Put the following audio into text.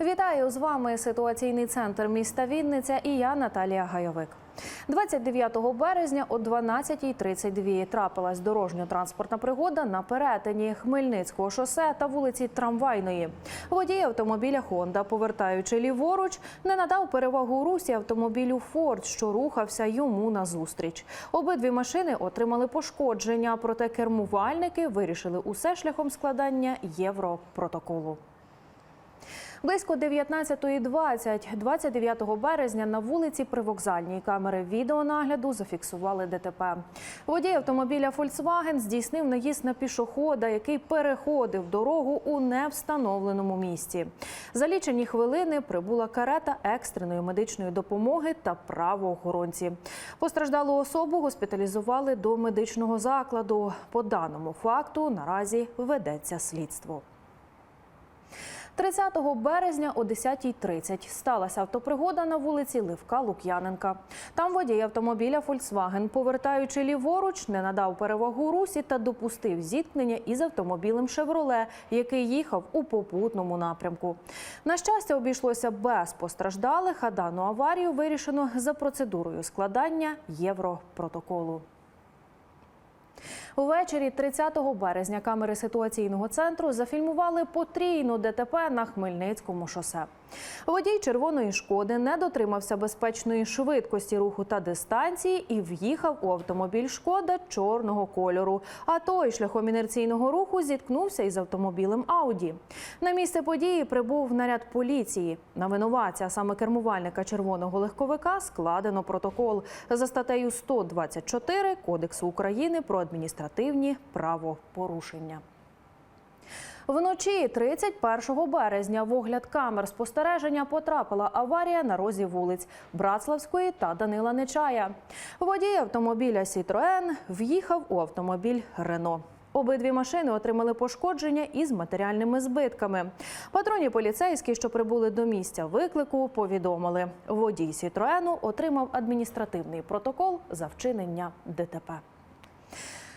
Вітаю з вами ситуаційний центр міста Вінниця і я Наталія Гайовик. 29 березня о 12.32 трапилась дорожньо-транспортна пригода на перетині Хмельницького шосе та вулиці Трамвайної. Водій автомобіля Хонда, повертаючи ліворуч, не надав перевагу русі автомобілю Форд, що рухався йому назустріч. Обидві машини отримали пошкодження, проте кермувальники вирішили усе шляхом складання європротоколу. Близько 19.20 29 березня на вулиці Привокзальній камери відеонагляду зафіксували ДТП. Водій автомобіля Volkswagen здійснив наїзд на пішохода, який переходив дорогу у невстановленому місці. За лічені хвилини прибула карета екстреної медичної допомоги та правоохоронці. Постраждалу особу госпіталізували до медичного закладу. По даному факту наразі ведеться слідство. 30 березня о 10.30 сталася автопригода на вулиці Ливка Лук'яненка. Там водій автомобіля Volkswagen, повертаючи ліворуч, не надав перевагу русі та допустив зіткнення із автомобілем Шевроле, який їхав у попутному напрямку. На щастя, обійшлося без постраждалих, а дану аварію вирішено за процедурою складання європротоколу. Увечері 30 березня камери ситуаційного центру зафільмували потрійну ДТП на Хмельницькому шосе. Водій червоної шкоди не дотримався безпечної швидкості руху та дистанції і в'їхав у автомобіль шкода чорного кольору. А той шляхом інерційного руху зіткнувся із автомобілем Ауді. На місце події прибув наряд поліції. На винуватця, саме кермувальника червоного легковика, складено протокол за статтею 124 Кодексу України про адміністративні правопорушення. Вночі 31 березня в огляд камер спостереження потрапила аварія на розі вулиць Братславської та Данила Нечая. Водій автомобіля Сітроен в'їхав у автомобіль Рено. Обидві машини отримали пошкодження із матеріальними збитками. Патрульні поліцейські, що прибули до місця виклику, повідомили, водій Сітроену отримав адміністративний протокол за вчинення ДТП.